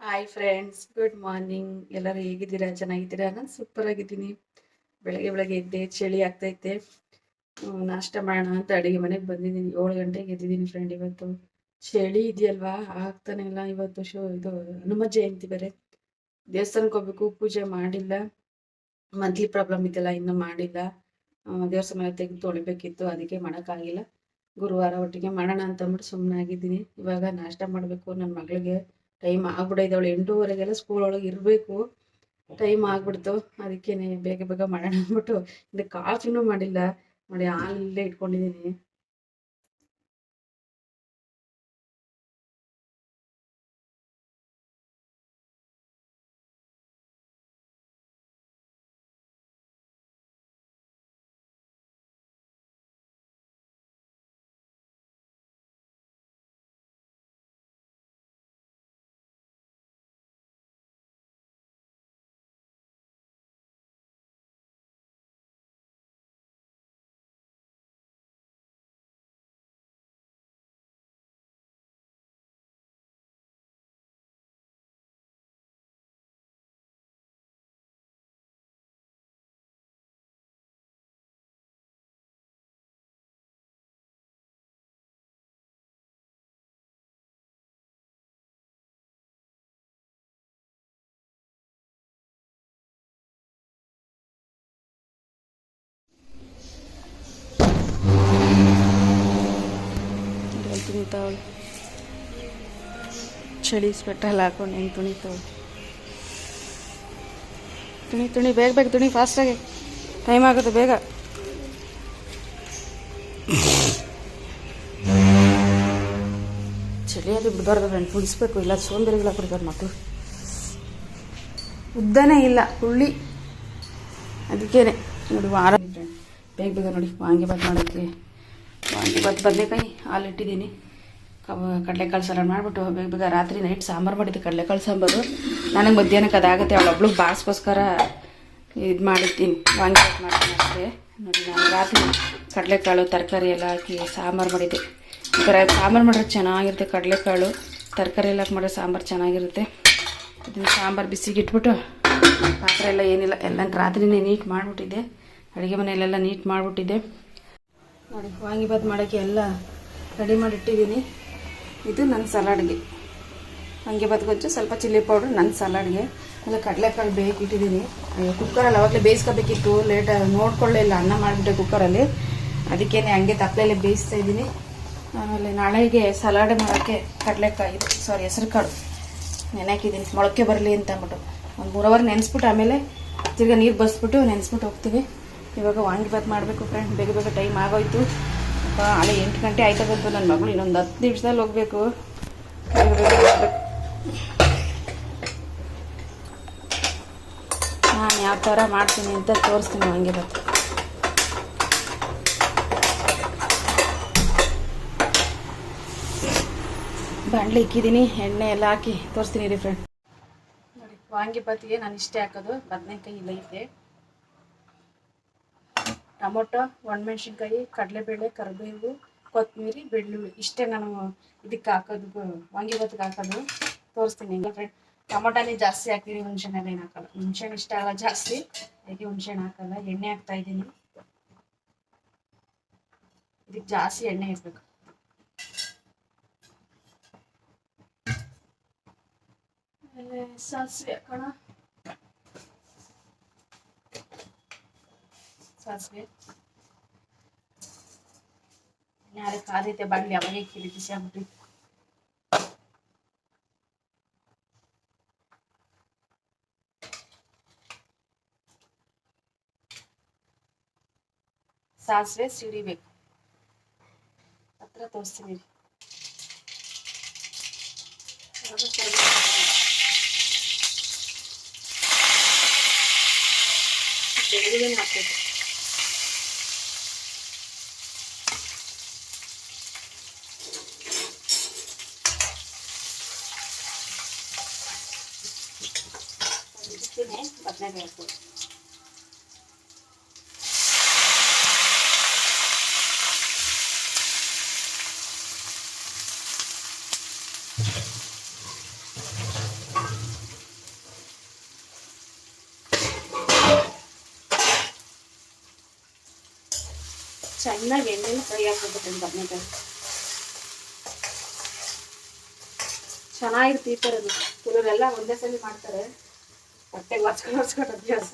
Hi friends good morning ಎಲ್ಲರೂ ಹೇಗಿದ್ದೀರಾ? ಚೆನ್ನಾಗಿದ್ದೀರಾ? ನಾನು ಸೂಪರ್ ಆಗಿದ್ದೀನಿ. ಬೆಳಗ್ಗೆ ಬೆಳಗ್ಗೆ ಎದ್ದೆ, ಚಳಿ ಆಗ್ತೈತೆ ನಾಷ್ಟ ಮಾಡೋಣ ಅಂತ ಅಡುಗೆ ಮನೆಗೆ ಬಂದಿದ್ದೀನಿ. ಏಳು ಗಂಟೆಗೆ ಎದ್ದಿದ್ದೀನಿ ಫ್ರೆಂಡ್ ಇವತ್ತು. ಚಳಿ ಇದೆಯಲ್ವಾ? ಆಗ್ತಾನೆ ಇಲ್ಲ ಇವತ್ತು ಶೋ, ಇದು ಹನುಮ ಜಯಂತಿ ಬೇರೆ. ದೇವಸ್ಥಾನಕ್ಕೆ ಹೋಗ್ಬೇಕು, ಪೂಜೆ ಮಾಡಿಲ್ಲ. ಮಂತ್ಲಿ ಪ್ರಾಬ್ಲಮ್ ಇದೆಯಲ್ಲ ಇನ್ನೂ ಮಾಡಿಲ್ಲ. ದೇವಸ್ಥಾನ ಸಮಯ ತೆಗೆದು ತೊಳಿಬೇಕಿತ್ತು, ಅದಕ್ಕೆ ಮಾಡೋಕ್ಕಾಗಿಲ್ಲ. ಗುರುವಾರ ಒಟ್ಟಿಗೆ ಮಾಡೋಣ ಅಂತ ಅಂದ್ಬಿಟ್ಟು ಸುಮ್ಮನೆ ಆಗಿದ್ದೀನಿ ಇವಾಗ ನಾಷ್ಟ ಮಾಡಬೇಕು ನನ್ನ ಮಗಳಿಗೆ. ಟೈಮ್ ಆಗ್ಬಿಡೈತೆ ಅವಳು ಎಂಟೂವರೆಗೆಲ್ಲ ಸ್ಕೂಲ್ ಒಳಗೆ ಇರಬೇಕು. ಟೈಮ್ ಆಗ್ಬಿಡ್ತು. ಅದಕ್ಕೇ ಬೇಗ ಬೇಗ ಮಾಡೋಣ ಅಂದ್ಬಿಟ್ಟು ಇದು ಕಾಫಿನೂ ಮಾಡಿಲ್ಲ. ನೋಡಿ ಹಾಲಲ್ಲೇ ಇಟ್ಕೊಂಡಿದ್ದೀನಿ. ತುಣಿತಾವಳು ಚಳಿ ಸ್ವೆಟರ್ ಹಾಕೊಂಡು ಹೆಂಗೆ ತುಣಿತಾವಳು. ತುಣಿ ತುಣಿ, ಬೇಗ ಬೇಗ ತುಣಿ ಫಾಸ್ಟಾಗಿ ಟೈಮ್ ಆಗುತ್ತೆ ಬೇಗ. ಚಳಿ ಅದು ಬಿಡಬಾರ್ದು ಫ್ರೆಂಡ್ ಕುಡಿಸ್ಬೇಕು. ಇಲ್ಲ ಸೋಂಬೇರಿಗಳ ಕುಡಿಬಾರ್ದು ಮಕ್ಕಳು ಉದ್ದನೇ ಇಲ್ಲ, ಹುಳ್ಳಿ. ಅದಕ್ಕೇನೆ. ನೋಡಿ, ವಾರ ಬೇಗ ಬೇಗ ನೋಡಿ ವಾಂಗಿಬಾತ್ ಮಾಡೋಕ್ಕೆ. ವಾಂಗಿಬಾತ್ ಬದನೆಕಾಯಿ ಹಾಲು ಇಟ್ಟಿದ್ದೀನಿ. ಕಡಲೆಕಾಳು ಸಾರು ಮಾಡಿಬಿಟ್ಟು ಬೇಗ ಬೇಗ ರಾತ್ರಿ ನೈಟ್ ಸಾಂಬಾರು ಮಾಡಿದ್ದೆ ಕಡಲೆಕಾಳು ಸಾಂಬಾರು. ನನಗೆ ಮಧ್ಯಾಹ್ನಕ್ಕೆ ಅದಾಗುತ್ತೆ. ಅವಳೊಬ್ಳು ಬಾಸ್ಗೋಸ್ಕರ ಇದು ಮಾಡಿರ್ತೀನಿ ವಾಂಗಿ ಮಾಡ್ತೀನಿ ಅಷ್ಟೇ. ನೋಡಿ, ನಾನು ರಾತ್ರಿ ಕಡಲೆಕಾಳು, ತರಕಾರಿ ಎಲ್ಲ ಹಾಕಿ ಸಾಂಬಾರು ಮಾಡಿದ್ದೆ. ಈ ಥರ ಸಾಂಬಾರು ಮಾಡಿದ್ರೆ ಚೆನ್ನಾಗಿರುತ್ತೆ ಕಡಲೆಕಾಳು. ತರಕಾರಿ ಎಲ್ಲ ಹಾಕಿ ಮಾಡಿದ್ರೆ ಸಾಂಬಾರು ಚೆನ್ನಾಗಿರುತ್ತೆ. ಇದನ್ನು ಸಾಂಬಾರು ಬಿಸಿಗೆ ಇಟ್ಬಿಟ್ಟು ಪಾತ್ರೆ ಎಲ್ಲ ಏನಿಲ್ಲ, ಎಲ್ಲ ರಾತ್ರಿನೇ ನೀಟ್ ಮಾಡಿಬಿಟ್ಟಿದ್ದೆ. ಅಡುಗೆ ಮನೆಯಲ್ಲೆಲ್ಲ ನೀಟ್ ಮಾಡಿಬಿಟ್ಟಿದ್ದೆ. ನೋಡಿ ವಾಂಗಿಬಾತ್ ಮಾಡೋಕ್ಕೆ ಎಲ್ಲ ರೆಡಿ ಮಾಡಿಟ್ಟಿದ್ದೀನಿ. ಇದು ನನ್ನ ಸಲಾಡ್ಗೆ. ಹಂಗೆ ಗೊಜ್ಜು ಸ್ವಲ್ಪ ಚಿಲ್ಲಿ ಪೌಡ್ರ್, ನನ್ನ ಸಲಾಡ್ಗೆ. ಆಮೇಲೆ ಕಡಲೆಕಾಳು ಬೇಕಿಟ್ಟಿದ್ದೀನಿ. ಕುಕ್ಕರಲ್ಲಿ ಅವಾಗಲೇ ಬೇಯಿಸ್ಕೋಬೇಕಿತ್ತು. ಲೇಟ್ ನೋಡ್ಕೊಳ್ಳೇ ಇಲ್ಲ. ಅನ್ನ ಮಾಡಿಬಿಟ್ಟೆ ಕುಕ್ಕರಲ್ಲಿ. ಅದಕ್ಕೇನೆ ಹಂಗೆ ತಪ್ಪಲೆಲ್ಲ ಬೇಯಿಸ್ತಾ ಇದ್ದೀನಿ. ಆಮೇಲೆ ನಾಳೆಗೆ ಸಲಾಡ್ ಮಾಡೋಕ್ಕೆ ಕಡಲೆಕಾಯಿ ಸಾರಿ ಹೆಸರು ಕಾಳು ಮೊಳಕೆ ಬರಲಿ ಅಂತ ಅಂದ್ಬಿಟ್ಟು. ಒಂದು ಮೂರು ಅವರ್ ನೆನೆಸ್ಬಿಟ್ಟು ಆಮೇಲೆ ತಿರ್ಗಾ ನೀರು ಬಸ್ಬಿಟ್ಟು ನೆನೆಸ್ಬಿಟ್ಟು ಹೋಗ್ತೀವಿ ಇವಾಗ ವಾಂಗಿಬಾತ್ ಮಾಡಬೇಕು ಫ್ರೆಂಡ್ ಬೇಗ ಬೇಗ ಟೈಮ್ ಆಗೋಯ್ತು. ಅಪ್ಪ ಅಲ್ಲೇ ಎಂಟು ಗಂಟೆ ಆಯ್ತಾ ಬಂತು ನನ್ನ ಮಗಳು ಇನ್ನೊಂದು ಹತ್ತು ನಿಮಿಷದಲ್ಲಿ ಹೋಗಬೇಕು. ನಾನು ಯಾವ ಥರ ಮಾಡ್ತೀನಿ ಅಂತ ತೋರಿಸ್ತೀನಿ ಹಂಗೆ ಬತ್ತು ಬಾಣಲಿ ಇಕ್ಕಿದ್ದೀನಿ, ಎಣ್ಣೆ ಎಲ್ಲ ಹಾಕಿ ತೋರಿಸ್ತೀನಿ ರೀ ಫ್ರೆಂಡ್ ನೋಡಿ ವಾಂಗಿಬಾತಿಗೆ ನಾನು ಇಷ್ಟೇ ಹಾಕೋದು, ಬದನೆಕಾಯಿ ಇಲ್ಲ ಐತೆ ಟೊಮೊಟೊ, ಒಣಮೆಣ್ಸಿನ್ಕಾಯಿ, ಕಡಲೆಬೇಳೆ, ಕರಿಬೇವು, ಕೊತ್ತಂಬರಿ, ಬೆಳ್ಳುಳ್ಳಿ. ಇಷ್ಟೇ ನಾನು ಇದಕ್ಕೆ ಹಾಕೋದು ವಾಂಗಿಬಾತಿಗೆ ಹಾಕೋದು ತೋರಿಸ್ತೀನಿ ಫ್ರೆಂಡ್ ಟೊಮೊಟೊನೇ ಜಾಸ್ತಿ ಹಾಕ್ತೀನಿ, ಹುಣ್ಸೆಹಣ್ಣೆಲ್ಲ ಏನು ಹಾಕಲ್ಲ. ಹುಣ್ಸೆಹಣ್ಣು ಇಷ್ಟ ಆಗಲ್ಲ ಜಾಸ್ತಿ. ಅದಕ್ಕೆ ಹುಣ್ಸೆಹಣ್ಣು ಹಾಕಲ್ಲ. ಎಣ್ಣೆ ಹಾಕ್ತಾ ಇದ್ದೀನಿ. ಇದಕ್ಕೆ ಜಾಸ್ತಿ ಎಣ್ಣೆ ಇರಬೇಕು ಸಾಸಿವೆ ಹಾಕೋಣ. ಸಾಸಿವೆ ಯಾರೇ ಕಾದೈತೆ ಬಾಣಲಿ ಅವಾಗೇ ಕಿರಿ ಬಿಸಿ ಆಗ್ಬಿಟ್ಟು ಸಾಸಿವೆ ಸಿಡಿಬೇಕು ಹತ್ರ ತೋರಿಸ್ತೀನಿ ರೀ. ಇವಾಗ ಹಾಕು ಚೆನ್ನಾಗಿ ಎಣ್ಣೆಲಿ ಫ್ರೈ ಹಾಕ್ಬಿಡ್ತೀನಿ ಬದನೆಕಾಯಿ ಚೆನ್ನಾಗಿರುತ್ತೆ ಈ ಥರದ್ದು. ಕೆಲವರೆಲ್ಲ ಒಂದೇ ಸಲ ಮಾಡ್ತಾರೆ. ಹೊಚ್ಕೊಂಡು ಅಭ್ಯಾಸ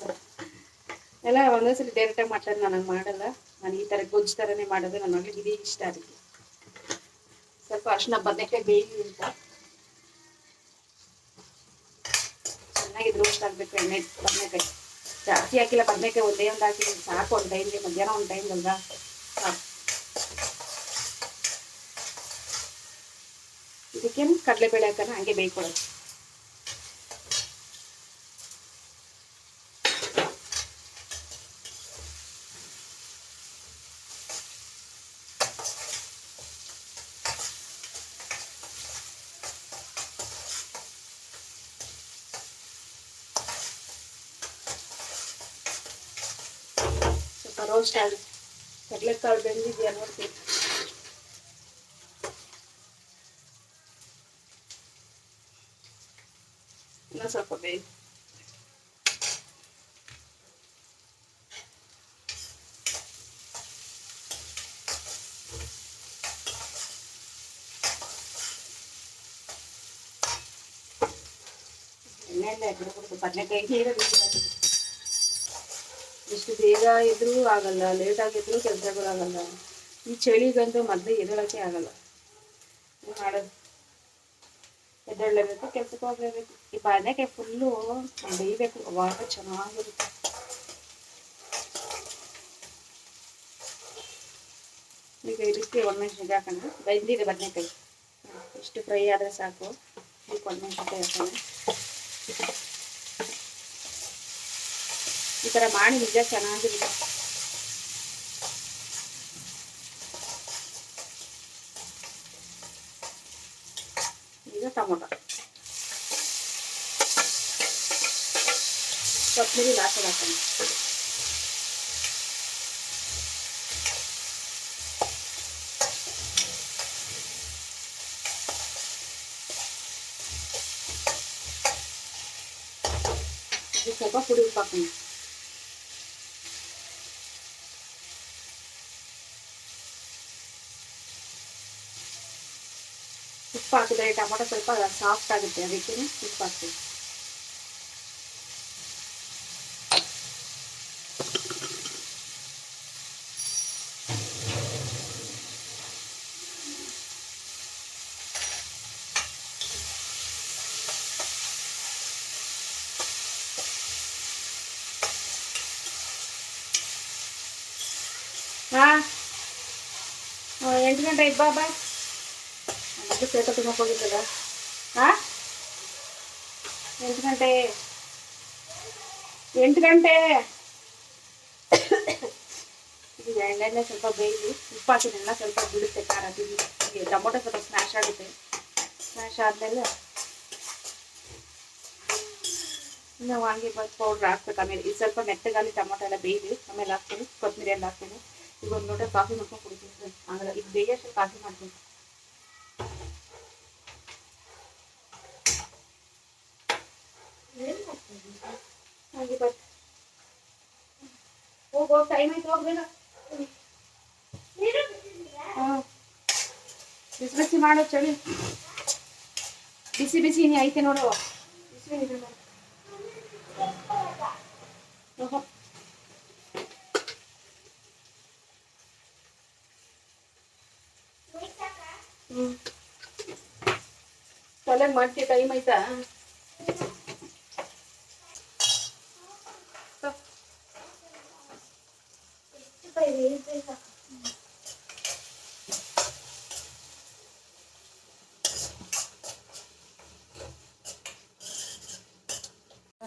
ಎಲ್ಲ ಒಂದೇ ಸಲ ಡೈರೆಕ್ಟಾಗಿ ಮಾಡ್ತಾರೆ ನನಗೆ ಮಾಡಲ್ಲ. ನಾನು ಈ ಥರ ಗೊಜ್ಜು ಥರನೇ ಮಾಡೋದು ನನ್ನ ಮಗಳಿಗೆ ಇದೇ ಇಷ್ಟ ಅದಕ್ಕೆ. ಸ್ವಲ್ಪ ಅರ್ಶಿನ ಬದನೆಕಾಯಿ ಬೇಯಿ ಅಂತ. ಚೆನ್ನಾಗಿ ರೋಸ್ಟ್ ಆಗಬೇಕು ಎಣ್ಣೆ, ಬದನೆಕಾಯಿ. ಜಾಸ್ತಿ ಹಾಕಿಲ್ಲ, ಬದನೆಕಾಯಿ ಒಂದೇ ಒಂದು ಸಾಕು ಒಂದು ಟೈಮ್ಗೆ ಮಧ್ಯಾಹ್ನ ಒಂದು ಟೈಮ್ ಅಲ್ವಾ? ಸಾಕು ಇದಕ್ಕೇನು ಕಡಲೆಬೇಳೆ ಹಾಕೋಣ ಹಂಗೆ ಬೇಯ್ಕೊಳ್ಳೋದು. ಸ್ವಲ್ಪ ರೋಸ್ಟ್ ಆಗಿ ಕಡಲೆಕಾಳು ಬೆಂದಿದೆಯಾ ನೋಡ್ತೀನಿ ಇನ್ನೂ ಸ್ವಲ್ಪ ಬೇಯಿ ಎಣ್ಣೆಯಲ್ಲೇ ಬಿಡ್ಬಿಡ್ತು ಬದನೆಕಾಯಿ ನೀರು ಬಿಸಿಲಾಗ್ತದೆ ಎಷ್ಟು ಬೇಗ ಇದ್ರೂ ಆಗಲ್ಲ ಲೇಟ್ ಆಗಿದ್ರು ಕೆಲಸಗಳಾಗಲ್ಲ ಈ ಚಳಿಗಂತೂ ಮೊದಲು ಎದ್ದೇಳಕ್ಕೆ ಆಗಲ್ಲ. ಮಾಡೋದು ಎದ್ದೇಳಲೇಬೇಕು, ಕೆಲ್ಸಕ್ಕೆ ಹೋಗಲೇಬೇಕು. ಈ ಬದನೆಕಾಯಿ ಫುಲ್ಲು ಬೇಯಬೇಕು ಅವಾಗ ಚೆನ್ನಾಗಿರುತ್ತೆ. ಈಗ ಇದಕ್ಕೆ ಒಣಮೆಣ್ಸಿನ್ಕಾಯಿ ಹಾಕೊಂಡು ಬೆಂದಿದೆ ಬದನೆಕಾಯಿ. ಇಷ್ಟು ಫ್ರೈ ಆದರೆ ಸಾಕು. ಇದಕ್ಕೆ ಒಣಮೆಣ್ಸಿನ್ಕಾಯಿ ಹಾಕೋಣ ಥರ ಮಾಡಿ ನಿಜ ಚೆನ್ನಾಗಿರುತ್ತೆ ಈಗ ಟೊಮೊಟೊ. ಕೊತ್ತಂಬರಿ ಲಾಸ್ಟ್ ಹಾಕೋಣ. ಇದು ಸ್ವಲ್ಪ ಪುಡಿ ಉಪ್ಪು ಹಾಕೋಣ. ಉಪ್ಪು ಹಾಕಿದ್ರೆ ಟೊಮೊಟೊ ಸ್ವಲ್ಪ ಸಾಫ್ಟ್ ಆಗುತ್ತೆ ಅದಕ್ಕೆ ಉಪ್ಪು ಹಾಕ್ತೀವಿ ಹಾ ಎಂಟು ಗಂಟೆ ಇಬ್ಬಾ ಬಾ ಅದು ತುಂಬಕ್ಕೆ ತುಂಬ ಹೋಗಿದ್ದಲ್ಲ ಹಾ ಎಂಟು ಗಂಟೆ. ಎಂಟು ಗಂಟೆ. ಈಗ ಎಣ್ಣೆನೆ ಸ್ವಲ್ಪ ಬೇಯಿಸಿ ಉಪ್ಪು ಹಾಕಿದ್ನೆಲ್ಲ, ಸ್ವಲ್ಪ ಬಿಡುತ್ತೆ ಖಾರ ತಿಂದು ಟೊಮೊಟೊ ಸ್ವಲ್ಪ ಸ್ಮ್ಯಾಶ್ ಆಗುತ್ತೆ. ಸ್ಮ್ಯಾಶ್ ಆದಮೇಲೆ ಇನ್ನು ವಾಂಗಿ ಬಾತ್ ಪೌಡ್ರ್ ಹಾಕ್ಬೇಕು. ಆಮೇಲೆ ಇದು ಸ್ವಲ್ಪ ಮೆತ್ತಗಾಲಿ ಟೊಮೊಟೊ ಎಲ್ಲ ಬೇಯಿಸಿ ಆಮೇಲೆ ಹಾಕ್ತೀನಿ. ಕೊತ್ತಂಬರಿ ಎಲ್ಲ ಹಾಕ್ತೀನಿ. ಈಗ ಒಂದು ಲೋಟ ಕಾಫಿ ಮಾಡ್ಕೊಂಡು ಕುಡಿತೀನಿ. ಆಮೇಲೆ ಈಗ ಬೇಯಷ್ಟು ಕಾಫಿ ಮಾಡ್ತೀನಿ. ಹಾಗೆ ಬರ್ ಹೋಗ್ ಹೋಗ್ ಟೈಮ್ ಆಯ್ತು ಹೋಗ್ಬೇಡ ಹಾಂ ಬಿಸಿ ಬಿಸಿ ಮಾಡೋ ಚಳಿ ಬಿಸಿ ಬಿಸಿ ನೀ ಐತೆ ನೋಡು ಬಿಸಿ ಇದೆ ನೋಡು. ಓಹೋ. ಹ್ಮ್ ತಲೆ ಮಾಡ್ತೀಯ ಟೈಮ್ ಆಯ್ತಾ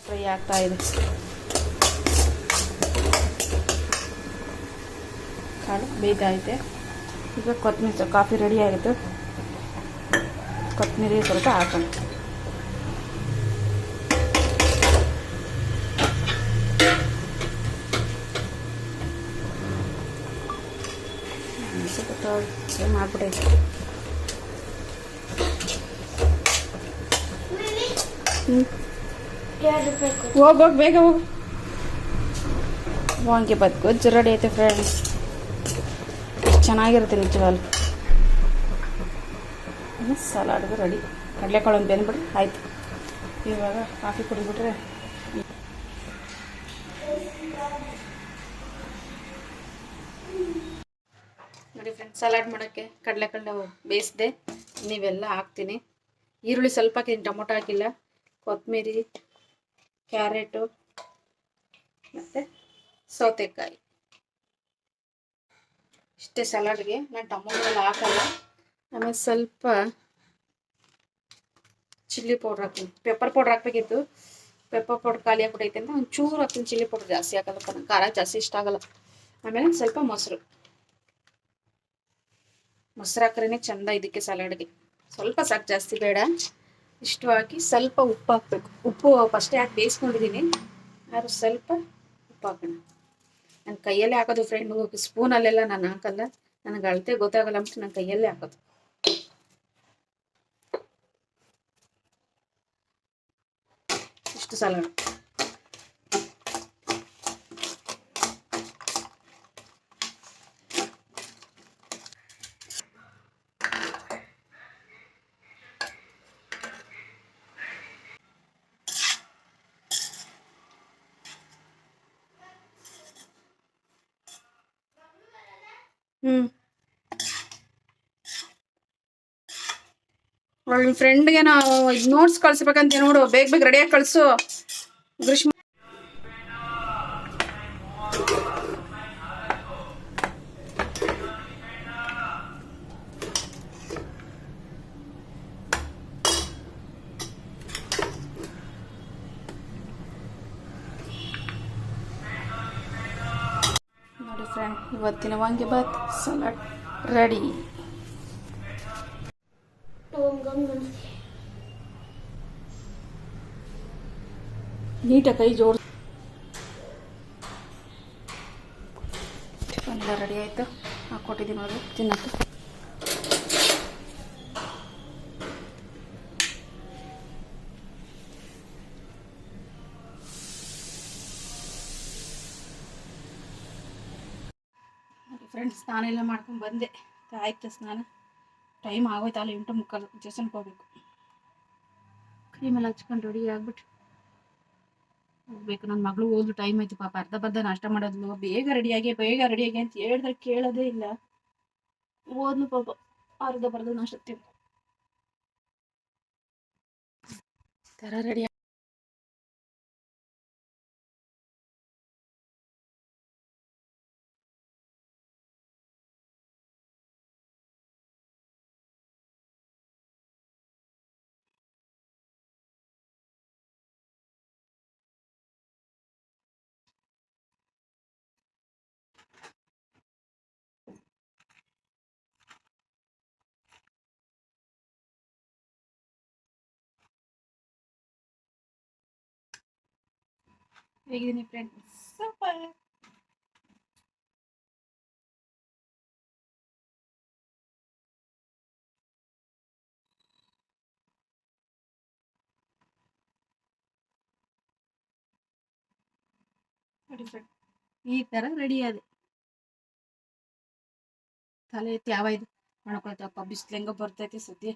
ಫ್ರೈ ಆಗ್ತಾ ಇದೆ. ಕಾಳು ಬೇಯ್ತೈತೆ ಈಗ ಕೊತ್ತಂಬರಿ ಕಾಫಿ ರೆಡಿ ಆಯಿತು ಕೊತ್ತಂಬರಿ ಸ್ವಲ್ಪ ಹಾಕೋಣ. ಸ್ವಲ್ಪ ಮಾಡ್ಬಿಟ್ಟೈತೆ ಹ್ಞೂ ಹೋಗ್ ಬೇಗ ಹೋಗಿ. ವಾಂಗಿ ಬದ್ ಗೊಜ್ಜು ರೆಡಿ ಐತೆ ಫ್ರೆಂಡ್ಸ್ ಚೆನ್ನಾಗಿರುತ್ತೆ ನಿಜವಾಗ್ಲು. ಸಲಾಡ್ಗೂ ರೆಡಿ ಕಡಲೆಕಾಳು ಒಂದು ಬೆಂದ್ಬಿಡ್ರಿ ಆಯಿತು. ಇವಾಗ ಕಾಫಿ ಕುಡಿದ್ಬಿಟ್ರೆ ನೋಡಿ ಫ್ರೆಂಡ್ಸ್ ಸಲಾಡ್ ಮಾಡೋಕ್ಕೆ ಕಡಲೆಕಾಳು ಬೇಯಿಸಿದೆ, ನೀವೆಲ್ಲ ಹಾಕ್ತೀನಿ. ಈರುಳ್ಳಿ ಸ್ವಲ್ಪ ಹಾಕಿದ್ದೀನಿ, ಟೊಮೊಟೊ ಹಾಕಿಲ್ಲ, ಕೊತ್ತಂಬರಿ ಕ್ಯಾರೆಟು, ಮತ್ತು ಸೌತೆಕಾಯಿ. ಇಷ್ಟೇ ಸಲಾಡ್ಗೆ. ನಾನು ಟೊಮೊಟೊ ಹಾಕಲ್ಲ. ಆಮೇಲೆ ಸ್ವಲ್ಪ ಚಿಲ್ಲಿ ಪೌಡ್ರ್ ಹಾಕ್ತೀನಿ. ಪೆಪ್ಪರ್ ಪೌಡ್ರ್ ಹಾಕ್ಬೇಕಿತ್ತು. ಪೆಪ್ಪರ್ ಪೌಡ್ರ್ ಖಾಲಿ ಹಾಕ್ಬಿಟ್ಟೈತೆ ಅಂತ ಚೂರು ಹಾಕ್ತೀನಿ. ಚಿಲ್ಲಿ ಪೌಡ್ರ್ ಜಾಸ್ತಿ ಹಾಕಲ್ಲಪ್ಪ ನಂಗೆ ಖಾರ ಜಾಸ್ತಿ ಇಷ್ಟ ಆಗಲ್ಲ. ಆಮೇಲೆ ಸ್ವಲ್ಪ ಮೊಸರು. ಮೊಸರು ಹಾಕ್ರೇ ಚಂದ ಇದಕ್ಕೆ ಸಲಾಡ್ಗೆ. ಸ್ವಲ್ಪ ಸಾಕು. ಜಾಸ್ತಿ ಬೇಡ. ಇಷ್ಟು ಹಾಕಿ ಸ್ವಲ್ಪ ಉಪ್ಪು ಹಾಕ್ಬೇಕು. ಉಪ್ಪು ಫಸ್ಟೇ ಹಾಕಿ ಬೇಯಿಸ್ಕೊಂಡಿದ್ದೀನಿ? ಆದ್ರೂ ಸ್ವಲ್ಪ ಉಪ್ಪು ಹಾಕೋಣ. ನನ್ನ ಕೈಯಲ್ಲೇ ಹಾಕೋದು ಫ್ರೆಂಡು ಸ್ಪೂನಲ್ಲೆಲ್ಲ ನಾನು ಹಾಕಲ್ಲ. ನನಗೆ ಅಳತೆ ಗೊತ್ತಾಗಲ್ಲ ಅಂತ ನನ್ನ ಕೈಯಲ್ಲೇ ಹಾಕೋದು. ಇಷ್ಟು ಸಲಾಡ್ ಹ್ಮ್ ನಿಮ್ಮ ಫ್ರೆಂಡ್ಗೆ ನಾವು ನೋಟ್ಸ್ ಕಳ್ಸ್ಬೇಕಂತ ನೋಡು. ಬೇಗ ಬೇಗ ರೆಡಿಯಾಗಿ ಕಳಿಸು. ಗ್ರೀಷ್ಮ ನೋಡಿ ಫ್ರೆಂಡ್, ಇವತ್ತಿನ ವಾಂಗಿಬಾತ್ ಸಲಾಡ್ ರೆಡಿ ನೀಟಾಗಿ ಕೈ ಜೋಡ್ ಎಲ್ಲ ರೆಡಿ ಆಯಿತು. ಹಾಕ್ಕೊಟ್ಟಿದ್ದೀನಿ ನೋಡಿ ತಿನ್ನಕ್ಕೆ ಫ್ರೆಂಡ್ಸ್ ಸ್ನಾನ ಎಲ್ಲ ಮಾಡ್ಕೊಂಡು ಬಂದೆ. ಆಯ್ತು ಸ್ನಾನ? ಟೈಮ್ ಆಗೋಯ್ತಲ್ಲ ಎಂಟು ಮುಕ್ಕಾಲು ಜಸನ್ಗೆ ಹೋಗ್ಬೇಕು. ಕ್ರೀಮೆಲ್ಲ ಹಚ್ಕೊಂಡು ರೆಡಿ ಆಗ್ಬಿಟ್ಟು ಹೋಗ್ಬೇಕು ನನ್ನ ಮಗಳು ಓದ್ಲು ಟೈಮ್ ಆಯ್ತು ಪಾಪ. ಅರ್ಧ ಬರ್ಧ ನಾಷ್ಟ ಮಾಡೋದ್ಲು. ಬೇಗ ರೆಡಿಯಾಗಿ ಬೇಗ ರೆಡಿಯಾಗಿ ಅಂತ ಹೇಳಿದ್ರೆ ಕೇಳೋದೇ ಇಲ್ಲ. ಓದ್ಲು ಪಾಪ. ಅರ್ಧ ಬರ್ಧ ನಾಷ್ಟ ತಿಂದು ರೆಡಿ ಹೇಗಿದ್ದೀನಿ ಫ್ರೆಂಡ್ಸ್ ಸೂಪರ್ ನೋಡಿ ಫ್ರೆಂಡ್ ಈ ತರ ರೆಡಿ ಆದೆ. ತಲೆ ಎತ್ತಿ ಯಾವ ಇದು? ಒಣಕೊಳ್ತಪ್ಪ ಬಿಸಿಲು ಹೆಂಗೋ ಬರ್ತೈತಿ ಸದ್ಯ.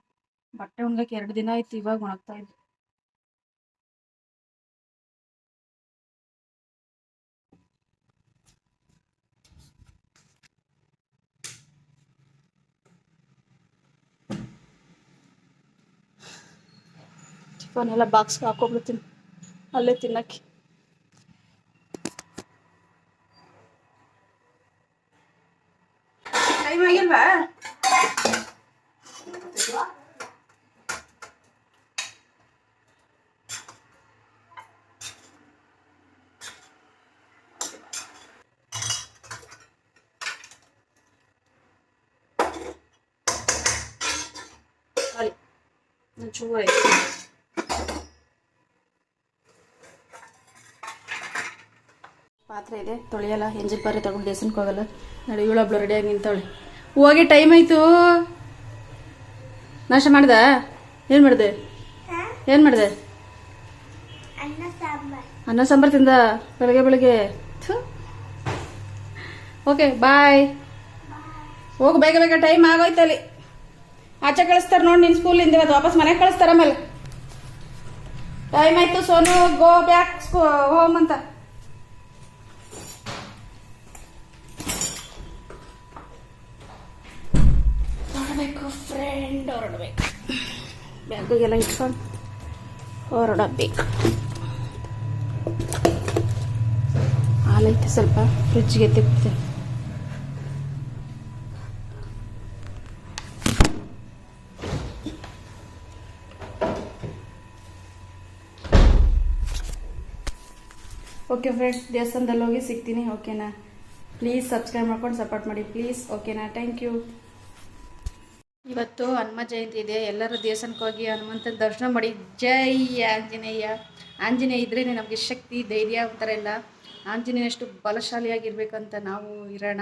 ಬಟ್ಟೆ ಒಣಗಕ್ಕೆ ಎರಡು ದಿನ ಆಯ್ತು, ಇವಾಗ ಒಣಗ್ತಾ ಇದ್ವು ಟಿಫನ್ ಎಲ್ಲ ಬಾಕ್ಸ್ಗೆ ಹಾಕೊಬಿಡ್ತೀನಿ ಅಲ್ಲೇ ತಿನ್ನಕ್ಕೆ. ಟೈಮ್ ಆಗಿಲ್ವಾ ಅಲ್ಲಿ ಒಂಚೂರು ಆಯ್ತು ಪಾತ್ರೆ ಇದೆ. ತೊಳೆಯಲ್ಲ ಎಂಜಿನ್ ಪಾತ್ರೆ ತಗೊಂಡು ದೇಸನ್ಗೆ ಹೋಗಲ್ಲ. ನಡಿ ಇವಳೊಬ್ಳು ರೆಡಿಯಾಗಿ ನಿಂತವಳೆ. ಹೋಗಿ ಟೈಮ್ ಆಯ್ತು. ನಾಶ ಮಾಡ್ದ? ಏನು ಮಾಡಿದೆ? ಏನು ಮಾಡಿದೆ? ಅನ್ನ ಸಾಂಬಾರು ತಿಂದ. ಬೆಳಗ್ಗೆ ಬೆಳಗ್ಗೆ. ಓಕೆ ಬಾಯ್ ಹೋಗು, ಬೇಗ ಬೇಗ ಟೈಮ್ ಆಗೋಯ್ತಲ್ಲಿ ಆಚೆ ಕಳಿಸ್ತಾರೆ ನೋಡಿ ನಿನ್ನ ಸ್ಕೂಲಿಂದ ಇವತ್ತು. ವಾಪಸ್ ಮನೆಗೆ ಕಳಿಸ್ತಾರ ಆಮೇಲೆ. ಟೈಮ್ ಆಯ್ತು, ಸೋನು ಗೋ ಬ್ಯಾಕ್ ಹೋಮ್ ಅಂತ. ಫ್ರೆಂಡ್ ಹೊರಡಬೇಕು ಬ್ಯಾಗಿಗೆಲ್ಲ ಇಟ್ಕೊಂಡು ಹೊರಡಬೇಕು ಹಾಲೈತೆ ಸ್ವಲ್ಪ, ಫ್ರಿಜ್ಗೆ ತೆಗ್ದು. ಓಕೆ ಫ್ರೆಂಡ್ಸ್ ದೇವಸ್ಥಾನದಲ್ಲಿ ಹೋಗಿ ಸಿಗ್ತೀನಿ ಓಕೆನಾ ಪ್ಲೀಸ್ ಸಬ್ಸ್ಕ್ರೈಬ್ ಮಾಡ್ಕೊಂಡು ಸಪೋರ್ಟ್ ಮಾಡಿ ಪ್ಲೀಸ್ ಓಕೆನಾ ಥ್ಯಾಂಕ್ ಯು ಇವತ್ತು ಹನುಮ ಜಯಂತಿ ಇದೆ. ಎಲ್ಲರೂ ದೇವಸ್ಥಾನಕ್ಕೆ ಹೋಗಿ ಹನುಮಂತನ ದರ್ಶನ ಮಾಡಿ. ಜೈ ಆಂಜನೇಯ. ಆಂಜನೇಯ ಇದ್ರೇ ನಮಗೆ ಶಕ್ತಿ, ಧೈರ್ಯ ಒಂಥರ ಎಲ್ಲ. ಆಂಜನೇಯಷ್ಟು ಬಲಶಾಲಿಯಾಗಿರ್ಬೇಕಂತ ನಾವು ಇರೋಣ.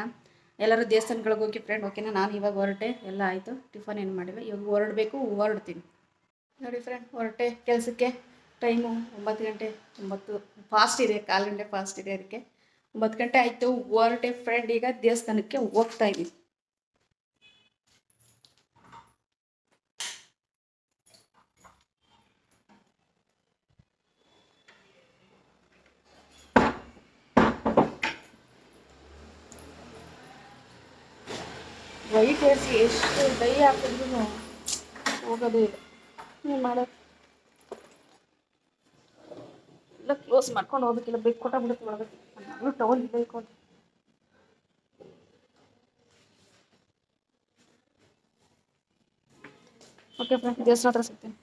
ಎಲ್ಲರೂ ದೇವಸ್ಥಾನಗಳಿಗೆ ಹೋಗಿ ಫ್ರೆಂಡ್ ಓಕೆನಾ ನಾನು ಇವಾಗ ಹೊರಟೆ. ಎಲ್ಲ ಆಯಿತು. ಟಿಫನ್ ಏನು ಮಾಡಿಲ್ಲ ಇವಾಗ ಹೊರಡಬೇಕು, ಹೊರಡ್ತೀನಿ. ನೋಡಿ ಫ್ರೆಂಡ್ ಹೊರಟೆ ಕೆಲಸಕ್ಕೆ. ಟೈಮು ಒಂಬತ್ತು ಗಂಟೆ, ಒಂಬತ್ತು ಫಾಸ್ಟ್ ಇದೆ, ಕಾಲು ಗಂಟೆ ಫಾಸ್ಟ್ ಇದೆ ಅದಕ್ಕೆ. ಒಂಬತ್ತು ಗಂಟೆ ಆಯಿತು, ಹೊರಟೆ ಫ್ರೆಂಡ್ ಈಗ ದೇವಸ್ಥಾನಕ್ಕೆ ಹೋಗ್ತಾ ಇದ್ದೀನಿ ವೈಟ್ ಏರಿಸಿ ಎಷ್ಟು ಡೈ ಹಾಕಿದ್ರು ಹೋಗೋದೇ ಇಲ್ಲ. ಏನು ಮಾಡೋದು ಎಲ್ಲ ಕ್ಲೋಸ್ ಮಾಡ್ಕೊಂಡು ಹೋಗ್ಬೇಕಿಲ್ಲ ಬೇಕು ಕೊಟ್ಟ ಬಿಡುತ್ತೆ ಒಳಗೆ ನಾನು ಟವಲ್ ಬೇಕು ಓಕೆ ಫ್ರೆಂಡ್ ದೇವಸ್ಥಾನ ಹತ್ರ ಸಿಗ್ತೀನಿ.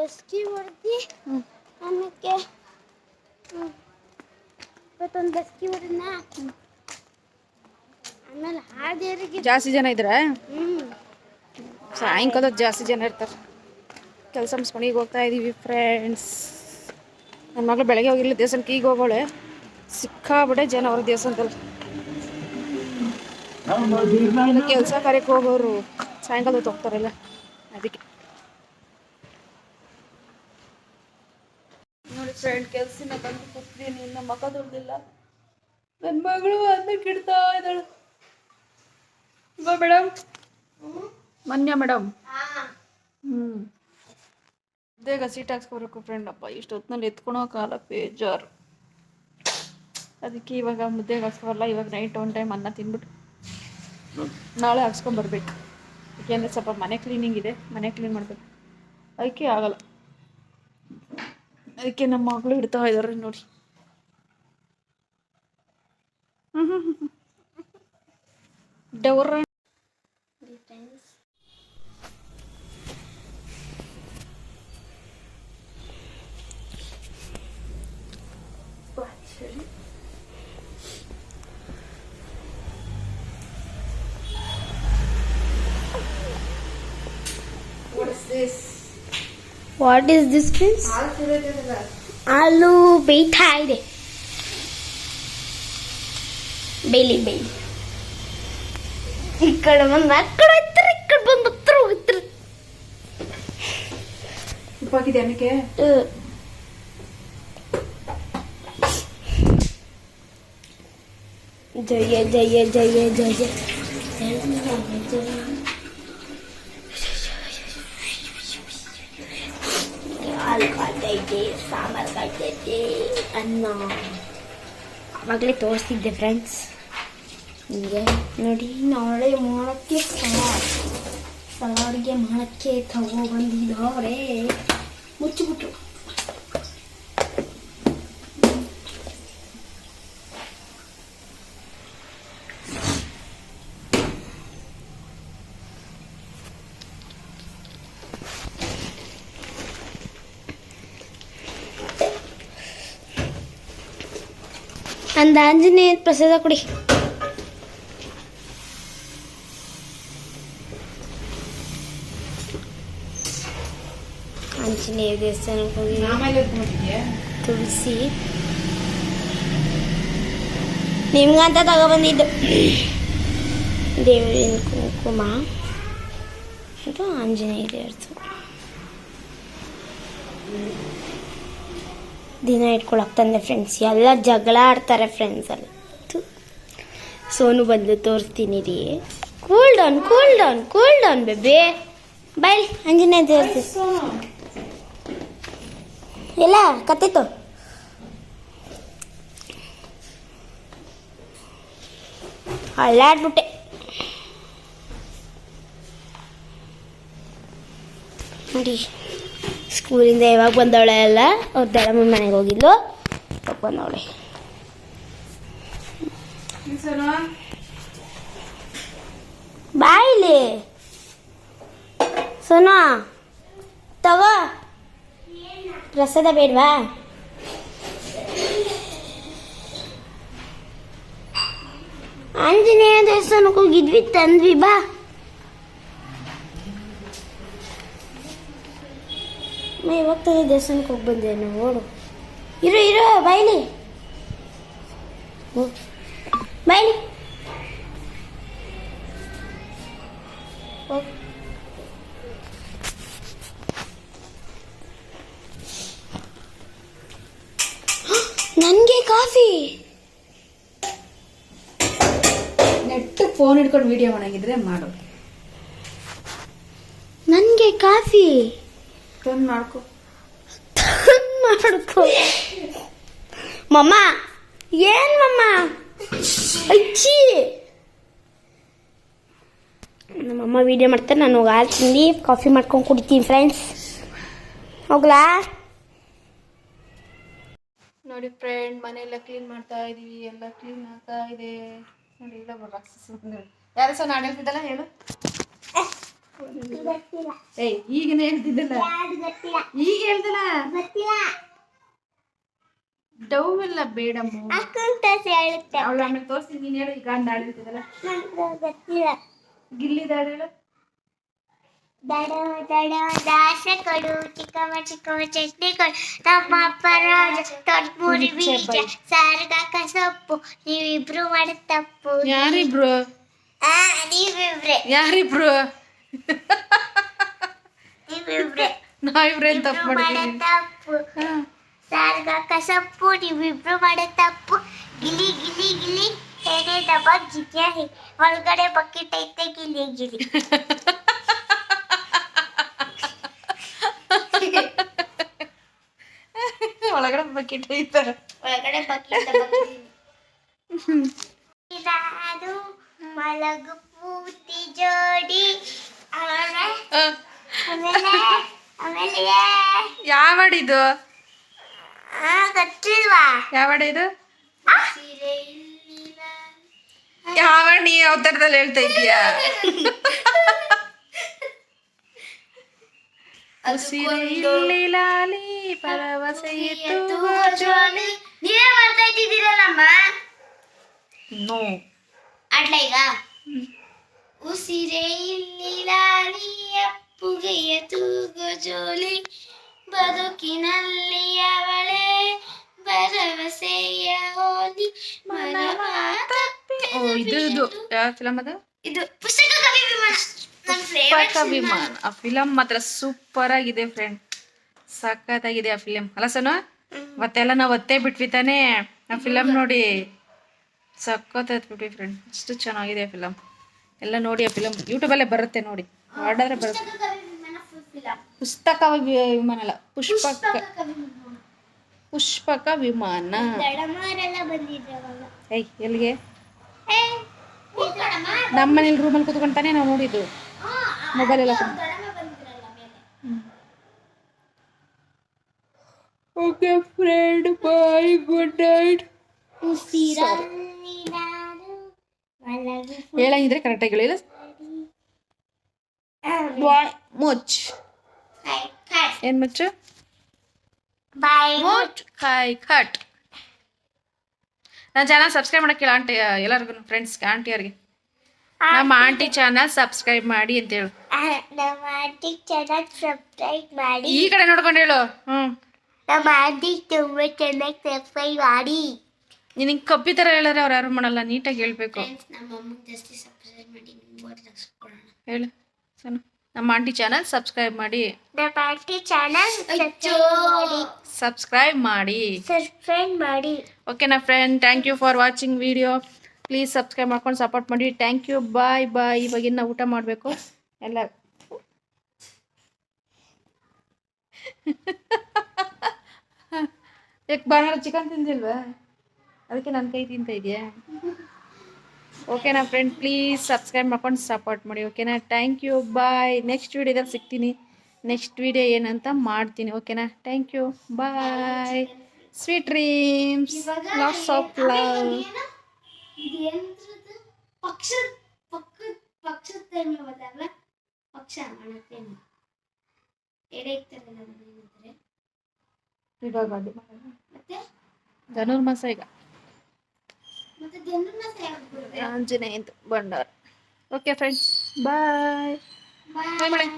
ಡಸ್ಕಿ ಹೊಡೆದಿ ಆಮೇಲೆ ಇವತ್ತೊಂದು ಬಸ್ಕಿ ಹೊಡೆದ್ನ ಆಮೇಲೆ ಹಾದೇರಿಗೆ ಜಾಸ್ತಿ ಜನ ಇದ್ರ? ಸಾಯಂಕಾಲ ಜಾಸ್ತಿ ಜನ ಇರ್ತಾರೆ. ಕೆಲಸ ಮುಗಿಸ್ಕೊಂಡು ಈಗ ಹೋಗ್ತಾ ಇದ್ದೀವಿ ಫ್ರೆಂಡ್ಸ್ ನನ್ನ ಮಗಳು ಬೆಳಗ್ಗೆ ಹೋಗಿಲ್ಲ ದೇವಸ್ಥಾನಕ್ಕೆ ಈಗ ಹೋಗೋಳೆ. ಸಿಕ್ಕಾಬಿಟ್ಟೆ ಜನ ಅವ್ರ ದೇವಸ್ಥಾನದಲ್ಲಿ ಕೆಲಸ ಕಾರ್ಯಕ್ಕೆ ಹೋಗೋರು ಸಾಯಂಕಾಲ ಹೊತ್ತು ಹೋಗ್ತಾರಲ್ಲ ಅದಕ್ಕೆ ನೋಡಿ ಫ್ರೆಂಡ್ ಕೆಲ್ಸಿನ ಬಂದು ಕೂತ್ತೀನಿ ಇನ್ನ ಮಕ ತೊಳ್ದಿಲ್ಲ ನನ್ನ ಮಗಳು ಅನ್ನ ಕಿಡ್ತಾ ಇದ್ದಾಳೆ ಬಾ ಮೇಡಮ್? ಮನ್ಯ ಮೇಡಮ್? ಹ್ಞೂ ಬೇಗ ಸೀಟ್ ಹಾಕ್ಸ್ಕೊಬೇಕು ಫ್ರೆಂಡ್ ಅಪ್ಪ. ಇಷ್ಟು ಹೊತ್ತಿನಲ್ಲಿ ಎತ್ಕೊಳೋ ಕಾಲ ಬೇಜಾರು. ಅದಕ್ಕೆ ಇವಾಗ ಮುದ್ದೆಗೆ ಹಾಕ್ಸ್ಕೊಲ್ಲ ಇವಾಗ ನೈಟ್ ಒನ್ ಟೈಮ್ ಅನ್ನ ತಿನ್ಬಿಟ್ಟು ನಾಳೆ ಹಾಕ್ಸ್ಕೊಂಬರ್ಬೇಕು ಯಾಕೆಂದ್ರೆ ಸ್ವಲ್ಪ ಮನೆ ಕ್ಲೀನಿಂಗ್ ಇದೆ ಮನೆ ಕ್ಲೀನ್ ಮಾಡಬೇಕು. ಅದಕ್ಕೆ ಆಗಲ್ಲ. ಅದಕ್ಕೆ ನಮ್ಮ ಮಗಳು ಇಡ್ತಾ ಇದ್ದಾರೆ ನೋಡಿ. ಡೌರ friends what is this friends ಹಾಲು ಬೇಯ್ತಾ ಇದೆ ಬೇಲಿ ಬೇಲಿ ಈ ಕಡೆ ಬಂದು ಆ ಕಡೆ ಹತ್ತಿರ ಈ ಕಡೆ ಬಂದು ಹತ್ರ ಹೋಗ್ತಿರ ಉಪ್ಪಾಕಿದೆ ಅನ್ನಕ್ಕೆ ಜಯ ಜಯ ಜಯ ಜಯ ಹಾಲು ಕಾಯ್ತೈತೆ ಸಾಂಬಾರು ಕಾಯ್ತೈತೆ ಅನ್ನ. ಆವಾಗಲೇ ತೋರಿಸ್ತಿದ್ದೆ ಫ್ರೆಂಡ್ಸ್ ನಿಮಗೆ? ನೋಡಿ, ನಾಳೆ ಮಾಡೋಕ್ಕೆ ಸಲಾಡ್ ಸಲಾಡ್ಗೆ ಮಾಡೋಕ್ಕೆ ತಗೊಬಂದಿದ್ದಾರೆ ಮುಚ್ಚಿಬಿಟ್ರು. ಅಂದ ಆಂಜನೇಯ ಪ್ರಸಾದ ಕೊಡಿ ಆಂಜನೇಯ ದೇವಸ್ಥಾನಕ್ಕೆ ಹೋಗಿ ಆಮೇಲೆ ಎತ್ಕೊಂಡ್ಬಿಟ್ಟಿದ್ಯಾ? ತುಳಸಿ ನಿಮ್ಗಂತ ತಗೊಬಂದಿದ್ದು ದೇವರಿನ ಕುಂಕುಮ ಇದು ಆಂಜನೇಯ ದೇವ್ರದ್ದು ದಿನ ಇಟ್ಕೊಳಕ್ ತಂದೆ ಫ್ರೆಂಡ್ಸ್ ಎಲ್ಲ ಜಗಳ ಆಡ್ತಾರೆ ಫ್ರೆಂಡ್ಸ್ ಅಲ್ಲಿ. ಸೋನು ಬಂದು ತೋರಿಸ್ತೀನಿ ರೀ. Cool down cool down cool down baby bye ಅಂಜನೇ ದೇವ್ರಿ ಇಲ್ಲ, ಕತ್ತಿತ್ತು. ಹಳ್ಳಾಡ್ಬಿಟ್ಟೆ ನೋಡಿ. ಸ್ಕೂಲಿಂದ ಯಾವಾಗ ಬಂದವಳೆ ಅಲ್ಲ ಅವ್ರ ದಳಮ್ಮ ಮನೆಗೆ ಹೋಗಿದ್ಲು. ಬಂದವಳೆ. ಬಾಯಿಲಿ ಸೋನು ತಗೋ. ಪ್ರಸಾದ ಬೇಡವಾ? ಆಂಜನೇಯ ದೇವಸ್ಥಾನಕ್ಕೆ ಹೋಗಿದ್ವಿ ತಂದ್ವಿ ಬಾ. ನಾ ಇವಾಗ ತಾನೇ ದೇವಸ್ಥಾನಕ್ಕೆ ಹೋಗಿ ಬಂದೆ ನೋಡು ಇರು ಇರು ಬೈಲಿ. ಬೈಲಿ. ನನಗೆ ಕಾಫಿ. ನೆಟ್ಟು ಫೋನ್ ಹಿಡ್ಕೊಂಡು ವಿಡಿಯೋ ಒಣಗಿದ್ರೆ ಮಾಡು. ನನಗೆ ಕಾಫಿ. ತಂದು ಮಾಡ್ಕೊ ಮಾಡ್ಕೊ ಮಮ್ಮ ಏನ್ ಮಮ್ಮ? ಅಜ್ಜಿ. ನಮ್ಮಮ್ಮ ವಿಡಿಯೋ ಮಾಡ್ತಾರೆ ನಾನು ಹಾಲು ತಿಂದು ಕಾಫಿ ಮಾಡ್ಕೊಂಡು ಕುಡಿತೀನಿ ಫ್ರೆಂಡ್ಸ್ ಹೋಗ್ಲಾ? ನೋಡಿ ಫ್ರೆಂಡ್ ಮನೆಯೆಲ್ಲ ಕ್ಲೀನ್ ಮಾಡ್ತಾ ಇದೀವಿ ಎಲ್ಲ ಕ್ಲೀನ್ ಆಗ್ತಾ ಇದೆ. ನೋಡಿ ಇಲ್ಲ ಬಂದಳು ಯಾರು ಸಹ ನಾನು ಹೇಳ್ತಿದ್ದಲ್ಲ ಹೇಳು. ಏಯ್ ಈಗಿನ ಹೇಳ್ತಿದ್ದಲ್ಲ. ಈಗ ಹೇಳ್ದಲ್ಲ? ಡವ್ ಎಲ್ಲ ಬೇಡಮ್ಮ. ಅವಳು ಆಮೇಲೆ ತೋರಿಸ್ತೀನಿ ನೀನು ಹೇಳು ಈಗ ಗಂಡ ಆಡಿರ್ತಿದ್ದಲ್ಲ ಗಿಲ್ಲಿದಾಡು ಹೇಳು ದಡ ದಡ ದಾಸ ಕೊಡು ಚಿಕ್ಕಮ್ಮ ಚಿಕ್ಕಮ್ಮ ಚಟ್ನಿ ಕೊಡು ನಮ್ಮ ಅಪ್ಪ ರಾಜ ತೊಟ್ಮೂರಿ ಬೀಜ ಸಾರ್ಗಾಕ ಸೊಪ್ಪು ನೀವಿಬ್ರು ಮಾಡಿ ತಪ್ಪು. ಯಾರಿಬ್ರು? ನೀವಿಬ್ರೆ. ಯಾರಿಬ್ರು? ನಾವಿಬ್ರೇನ್ ತಪ್ಪು ಮಾಡಿದ್ದೀವಿ ತಪ್ಪು. ಹಾ. ಸಾರ್ಗಾಕ ಸೊಪ್ಪು ನೀವಿಬ್ರು ಮಾಡೋ ತಪ್ಪು. ಗಿಲಿ ಗಿಲಿ ಗಿಲಿ. ಏನೇ ದಬ್ಬ ಜಿಗ್ಯ ಒಳಗಡೆ ಬಕೆಟ್ ಐತೆ ಗಿಲಿ ಗಿಲಿ. ಒಳಗಡೆ ಬಕೆಟ್ ಐತಾರೆ ಒಳಗಡೆ ಬಕೆಟ್ ಮಲಗು ಪೂತಿ ಜೋಡಿ. ಯಾವಡಿದು ಆಮೇಲೆ. ಯಾವ ಗೊತ್ತಿಲ್ವಾ? ಯಾವ ಇಲ್ಲಿಲ್ಲ. ಯಾವ ನೀ ಅವತಾರದಲ್ಲಿ ಹೇಳ್ತಾ ಇದೀಯಾ ಉಸಿರೇ ಇಲ್ಲಿ ಲಾಲಿ ಭರವಸೆ ಎತ್ತುವ ಜೋಲಿ ನೀವೇ ಮಾಡ್ತಾ ಇದ್ದೀರಲ್ಲಮ್ಮ? ನೋ. ಅಡ್ಲ ಈಗ? ಉಸಿರೇ ಇಲ್ಲಿ ಲಾಲಿ ಅಪ್ಪುಗೆಯ ತೂಗು ಜೋಲಿ ಬದುಕಿನಲ್ಲಿ ಅವಳೆ ಭರವಸೆಯ ಹೋಲಿ ಓ ಇದು ಯಾವ ಫಿಲಮ್ ಅದು? ಇದು ಪುಸ್ತಕ ಕವಿ ವಿಮಾನ. ನನ್ನ ಪುಸ್ತಕ ವಿಮಾನ. ಆ ಫಿಲಮ್ ಮಾತ್ರ ಸೂಪರ್ ಆಗಿದೆ ಫ್ರೆಂಡ್ ಸಖತ್ತಾಗಿದೆ ಆ ಫಿಲಮ್ ಅಲ್ಲ ಸನು ಮತ್ತೆಲ್ಲ ನಾವು ಒತ್ತೆ ಬಿಟ್ವಿ ತಾನೇ? ಆ ಫಿಲಮ್ ನೋಡಿ. ಸಖತ್ ಬಿಟ್ವಿ ಫ್ರೆಂಡ್ ಅಷ್ಟು ಚೆನ್ನಾಗಿದೆ ಫಿಲಮ್ ಎಲ್ಲ ನೋಡಿ ಆ ಫಿಲಮ್ ಯೂಟ್ಯೂಬಲ್ಲೇ ಬರುತ್ತೆ ನೋಡಿ. ಮಾಡಿದ್ರೆ ಬರುತ್ತೆ. ಪುಸ್ತಕ ವಿಮಾನ ಅಲ್ಲ ಪುಷ್ಪಕ ಪುಷ್ಪಕ ವಿಮಾನ. ಏಯ್ ಎಲ್ಲಿಗೆ? ನಮ್ಮ ಮನೇಲಿ ರೂಮಲ್ಲಿ ಕೂತ್ಕೊಂತಾನೆ ನಾವು ನೋಡಿದ್ದು. ಆ, ಮೊಬೈಲ್ ಎಲ್ಲ ಬಂದಿದ್ರಲ್ಲ ಮೇಲೆ okay friend bye good night ಹೇಳಂಗಿದ್ರೆ ಕರೆಕ್ಟಾಗಿ ಹೇಳಿಲ್ಲ ಬಾಯ್ ಮುಚ್ ಏನು ಮುಚ್ಚು ಮುಚ್ ಕಾಯ್ ಕಟ್ ನನ್ನ ಚಾನಲ್ ಸಬ್ಸ್ಕ್ರೈಬ್ ಮಾಡಕ್ಕಿಲ್ಲ ಆಂಟಿ ಎಲ್ಲರಿಗೂ ಫ್ರೆಂಡ್ಸ್ಗೆ ಆಂಟಿಯವ್ರಿಗೆ ನಮ್ಮ ಆಂಟಿ ಚಾನಲ್ ಸಬ್ಸ್ಕ್ರೈಬ್ ಮಾಡಿ ಅಂತ ಹೇಳು. ನಮ್ಮ ಆಂಟಿ ಚೆನ್ನಾಗಿ ಸಬ್ಸ್ಕ್ರೈಬ್ ಮಾಡಿ. ಈ ಕಡೆ ನೋಡ್ಕೊಂಡು ಹೇಳು. ಹ್ಞೂ ನಮ್ಮ ಆಂಟಿ ತುಂಬ ಚೆನ್ನಾಗಿ ಸಬ್ಸ್ಕ್ರೈಬ್ ಮಾಡಿ. ನಿನಗೆ ಕಪ್ಪಿ ಥರ ಹೇಳಿದ್ರೆ ಅವ್ರು ಯಾರು ಮಾಡಲ್ಲ ನೀಟಾಗಿ ಹೇಳಬೇಕು. ಹೇಳು ಸಣ್ಣ ನಮ್ಮ ಆಂಟಿ ಚಾನಲ್ ಸಬ್ಸ್ಕ್ರೈಬ್ ಮಾಡಿ. ನಮ್ಮ ಆಂಟಿ ಚಾನಲ್ ಸಬ್ಸ್ಕ್ರೈಬ್ ಮಾಡಿ. ಸಬ್ಸ್ಕ್ರೈಬ್ ಮಾಡಿ. ಸಬ್ಸ್ಕ್ರೈಬ್ ಮಾಡಿ ಓಕೆನಾ friend thank you for watching video please subscribe ಮಾಡ್ಕೊಂಡು ಸಪೋರ್ಟ್ ಮಾಡಿ. ಥ್ಯಾಂಕ್ ಯು ಬಾಯ್ ಬಾಯ್ ಇವಾಗಿನ ಊಟ ಮಾಡಬೇಕು. ಎಲ್ಲ. ಯಾಕೆ ಬಾರ ಚಿಕನ್ ತಿಂದಿಲ್ವಾ? ಅದಕ್ಕೆ ನನ್ನ ಕೈ ತಿಂತ ಇದೆಯಾ? ಓಕೆನಾ ಫ್ರೆಂಡ್ ಪ್ಲೀಸ್ ಸಬ್ಸ್ಕ್ರೈಬ್ ಮಾಡ್ಕೊಂಡು ಸಪೋರ್ಟ್ ಮಾಡಿ ಓಕೆನಾ ಥ್ಯಾಂಕ್ ಯು ಬಾಯ್ ನೆಕ್ಸ್ಟ್ ವೀಡಿಯೋದಲ್ಲಿ ಸಿಗ್ತೀನಿ. ನೆಕ್ಸ್ಟ್ ವೀಡಿಯೋ ಏನಂತ ಮಾಡ್ತೀನಿ ಓಕೆನಾ thank you bye sweet dreams lots of love ಪಕ್ಷ ಪಕ್ಷದ ಟೈಮ್ ಪಕ್ಷ ಎಡೆ ಇವಾಗ ಅದು. ಮತ್ತೆ? ಧನುರ್ಮಾಸ ಈಗ. ಆಂಜನೇಯಂದು ಭಂಡಾರ ಓಕೆ ಫ್ರೆಂಡ್ಸ್ ಬಾಯ್ ಬಾಯ್